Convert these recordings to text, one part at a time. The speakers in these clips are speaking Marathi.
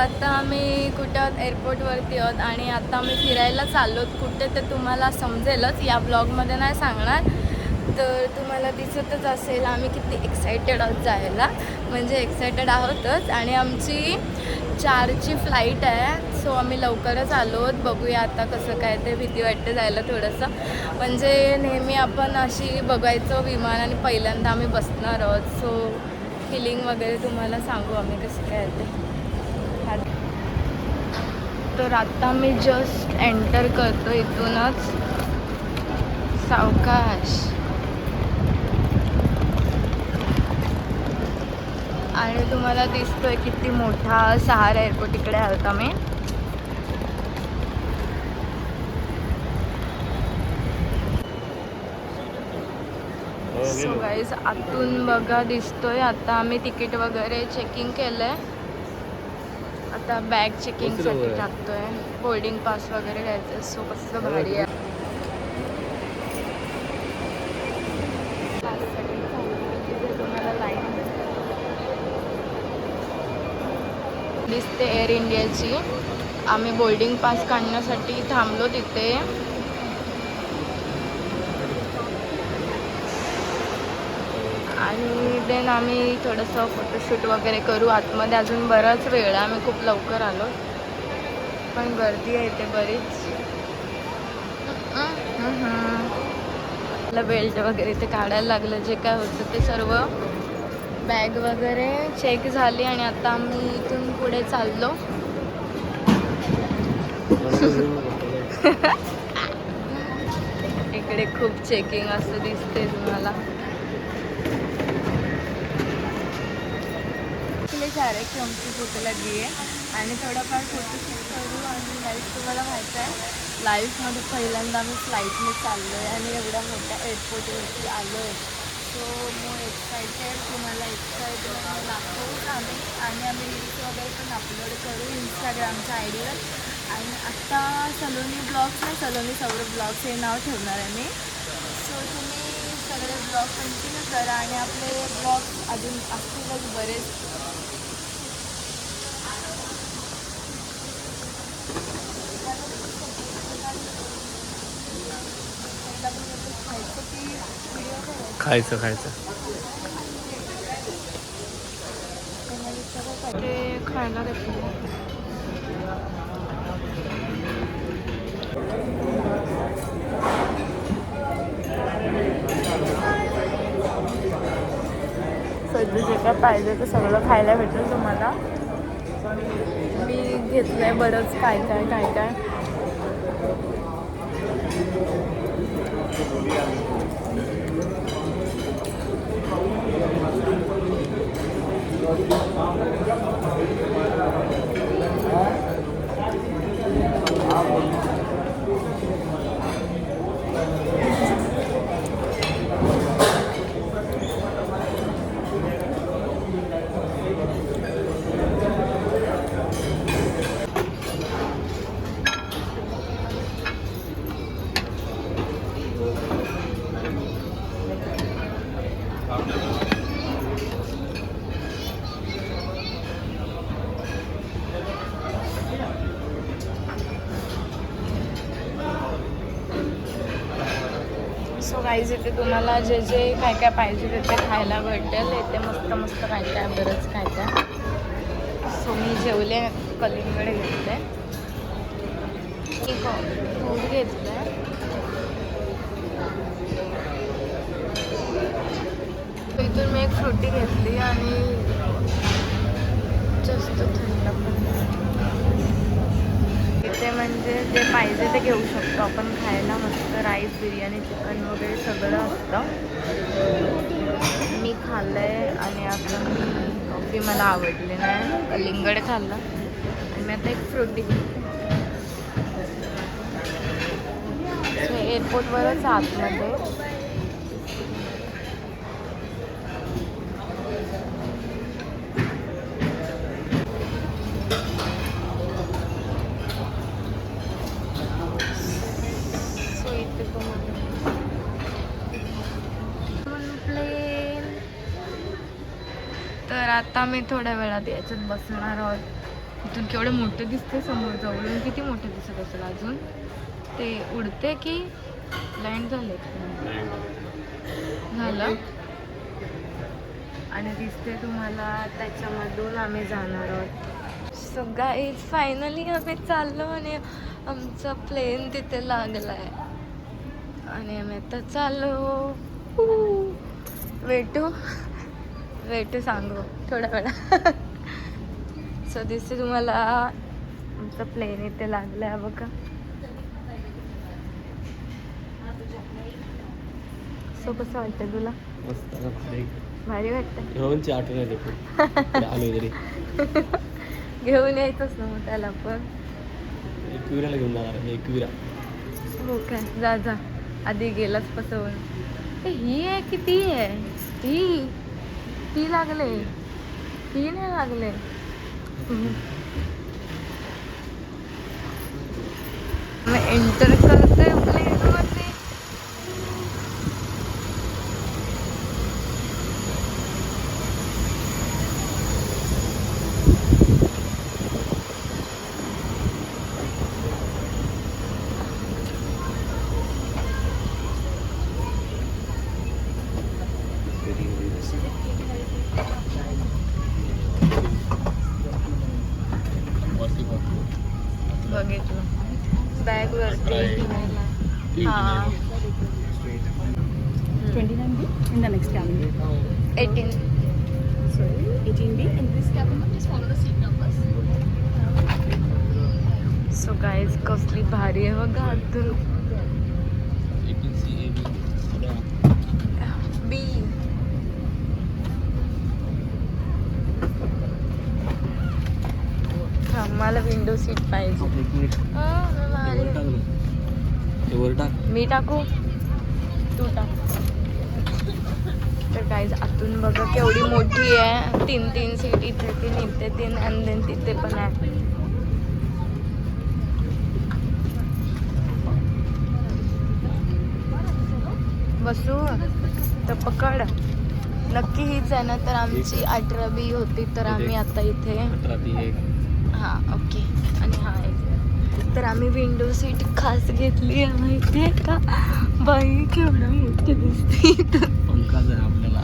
आता आम्ही कुठं एअरपोर्टवरती आहोत आणि आता आम्ही फिरायला चाललो कुठे ते तुम्हाला समजेलच या ब्लॉगमध्ये नाही सांगणार. तर तुम्हाला दिसतच असेल आम्ही किती एक्सायटेड आहोत जायला. म्हणजे एक्सायटेड आहोतच. आणि आमची चारची फ्लाईट आहे सो आम्ही लवकरच आलो आहोत. बघूया आता कसं काय ते भीती वाटते जायला थोडंसं. म्हणजे नेहमी आपण अशी बघायचो विमान आणि पहिल्यांदा आम्ही बसणार आहोत. सो फिलिंग वगैरे तुम्हाला सांगू आम्ही कसं काय ते. तर आता मी जस्ट एंटर करतो इथूनच. सावकाश. आणि तुम्हाला दिसतोय किती मोठा सहारा एअरपोर्ट इकडे आहोत मी. सो गाईज आतून बघा दिसतोय. आता आम्ही तिकीट वगैरे चेकिंग केलंय. आता बॅग चेकिंगसाठी टाकतोय. बोर्डिंग पास वगैरे घ्यायचं सो कसं भारी आहे. दिसते एअर इंडियाची आम्ही बोर्डिंग पास काढण्यासाठी थांबलो तिथे. आणि देन आम्ही थोडंसं फोटोशूट वगैरे करू. आतमध्ये अजून बराच वेळ आहे. आम्ही खूप लवकर आलो. पण गर्दी आहे ते बरीच. आपलं बेल्ट वगैरे ते काढायला लागलं. जे काय होतं ते सर्व बॅग वगैरे चेक झाली आणि आता आम्ही इथून पुढे चाललो. इकडे खूप चेकिंग असं दिसते तुम्हाला. इकडे सारे आमची फोटोला लागली आहे. आणि थोडंफार फोटोशूट करू आणि लाईफ तुम्हाला माहीत आहे. लाईफमध्ये पहिल्यांदा आम्ही फ्लाईटने चाललो आहे आणि एवढ्या मोठ्या एअरपोर्टवरती आलो आहे सो मो एक्सायटेड तुम्हाला एक्साइटमेंट दाखवूच आम्ही आणि आम्ही रील्स वगैरे पण अपलोड करू इंस्टाग्रामच्या आयडीवर आणि आत्ता सलोनी ब्लॉग्स नाही सलोनी सौरभ ब्लॉग्स हे नाव ठेवणार आहे मी. सो तुम्ही सगळे ब्लॉग कंटिन्यू करा आणि आपले ब्लॉग अजून असतीलच बरेच खायचं की व्हिडिओ करायचं खायचं खायचं. ते खायला सध्या जे काय पाहिजे ते सगळं खायला भेटेल तुम्हाला. मी घेतलंय बरंच काय काय काय काय. सो गाईज इथे तुम्हाला जे जे काय काय पाहिजे ते ते खायला भेटेल. इथे मस्त मस्त काय काय बरंच काय काय. सो मी जेवले कलिंगड घेतले एक फ्रूट घेतलं इथून मी एक फ्रुटी घेतली आणि जास्त थंड पण इथे म्हणजे तिथे ते घेऊ शकतो. आपण खायला मस्त राईस बिर्याणी चिकन वगैरे सगळं असतं. मी खाल्लं आहे आणि आता कॉफी मला आवडली नाही. कलिंगड खाल्लं. आणि मी आता एक फ्रुटी एअरपोर्टवरच आतमध्ये. आता मी थोड्या वेळात याच्यात बसणार आहोत. इथून केवढं मोठं दिसते समोर जवळून किती मोठं दिसत असेल अजून? ते उडते की लँड झाले? झालं? आणि दिसते तुम्हाला त्याच्यामधून आम्ही जाणार आहोत. सो गाईज फायनली आम्ही चाललो आणि आमचा प्लेन तिथे लागलाय. आणि आम्ही आता चाललो. वेटू वेटू सांगू थोड्या वेळा. सो दिसते तुम्हाला आमचा प्लेन इथे लागलाय बघा. सो कसं वाटतं तुला? भारी वाटतं घेऊनची आठवण येते खूप आलो तरी. घेऊन यायचंच ना मग त्याला पण. एकविराला घेऊन जाणार आहे एकविरा. हो काय जा जा. आधी गेलाच पसवून ही आहे की ती आहे? ही. ती लागले. ती नाही लागले. एंटर करते. बॅग वरती हा Twenty nine B in the next cabin. Eighteen Sorry, eighteen B in this cabin. Just follow the seat numbers. So guys कसली भारी आहे बघा आतून बी हा मला विंडो सीट पाहिजे. मी टाकू? तू टाक. तर काहीच आतून बघा केवढी मोठी आहे. तीन तीन सीट इथे तीन इथे तीन आणि देन तिथे पण आहे. बसू? तर पकड. नक्की हीच आहे ना तर आमची अठरा बी होती तर आम्ही आता इथे हां ओके आणि हा एक. तर आम्ही विंडो सीट खास घेतली आहे माहिती आहे का? बाई केवढं मोठी दिसते आपल्याला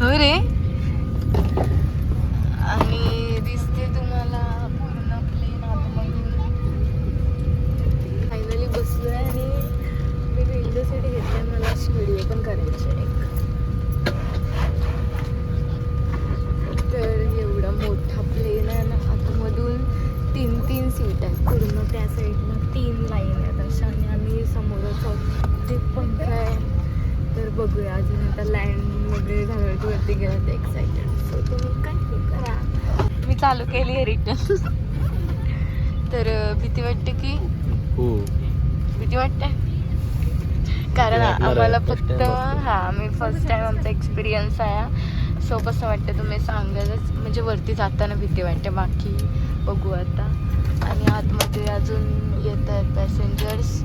हो रे. बघूया. अजून आता लँड वगैरे झालं वरती गेलं तर एक्सायटेड सो तुम्ही काही करा. मी चालू केली आहे रिटर्न तर भीती वाटते की? हो. भीती वाटते? कारण आम्हाला फक्त. हा मी फर्स्ट टाइम आमचा एक्सपिरियन्स आहे. सो कसं वाटतं तुम्ही सांगायलाच म्हणजे वरती जाताना भीती वाटते. बाकी बघू आता. आणि आतमध्ये अजून येत आहेत पॅसेंजर्स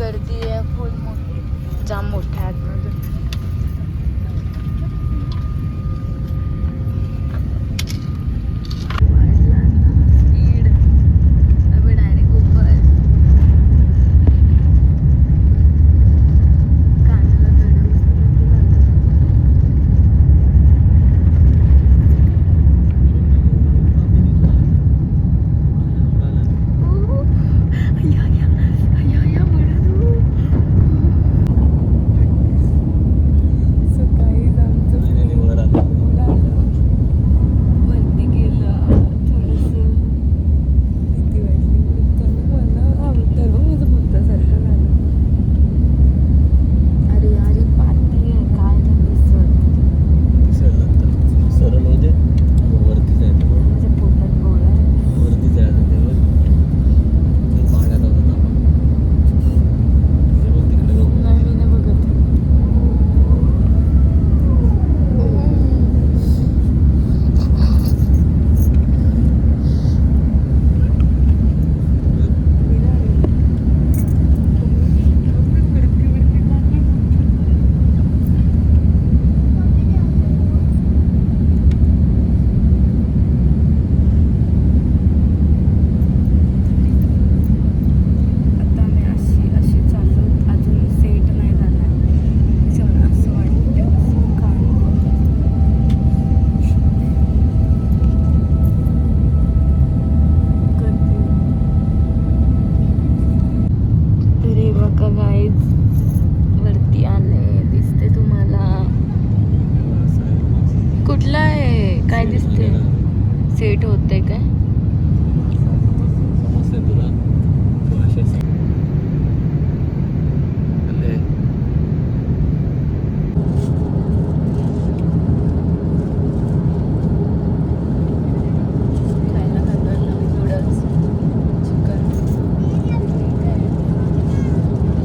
गर्दी आहे फुल मोठी. जाम मोठ्या आहे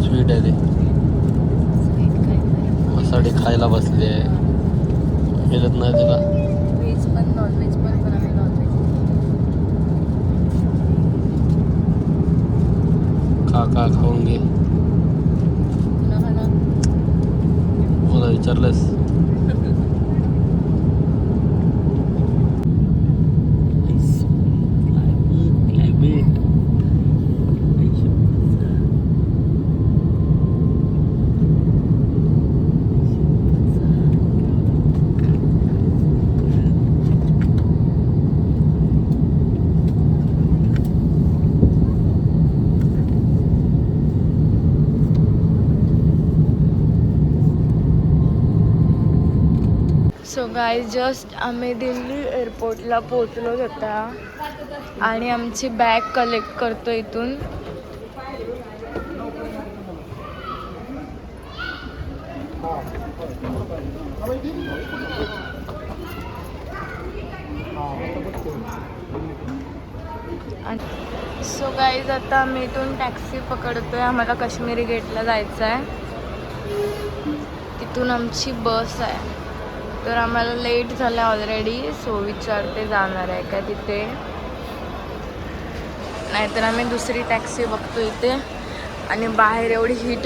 स्वीट आहे? ते स्वीट काय? काय? मसाडी खायला बसले. गेलत नाही तुला. व्हेज पण नॉनव्हेज पण पण आम्ही नॉनव्हेज खा खा खाऊन घे. मला विचारलंस गाय जस्ट आम्ही दिल्ली एअरपोर्टला पोचलो होता आणि आमची बॅग कलेक्ट करतो इथून. सो गाईज आता आम्ही इथून टॅक्सी पकडतोय. आम्हाला काश्मीरी गेटला जायचं आहे तिथून आमची बस आहे. तर आम्हाला लेट झालं ऑलरेडी सो विचारते जाणार आहे का तिथे. नाहीतर आम्ही दुसरी टॅक्सी बघतो इथे. आणि बाहेर एवढी हीट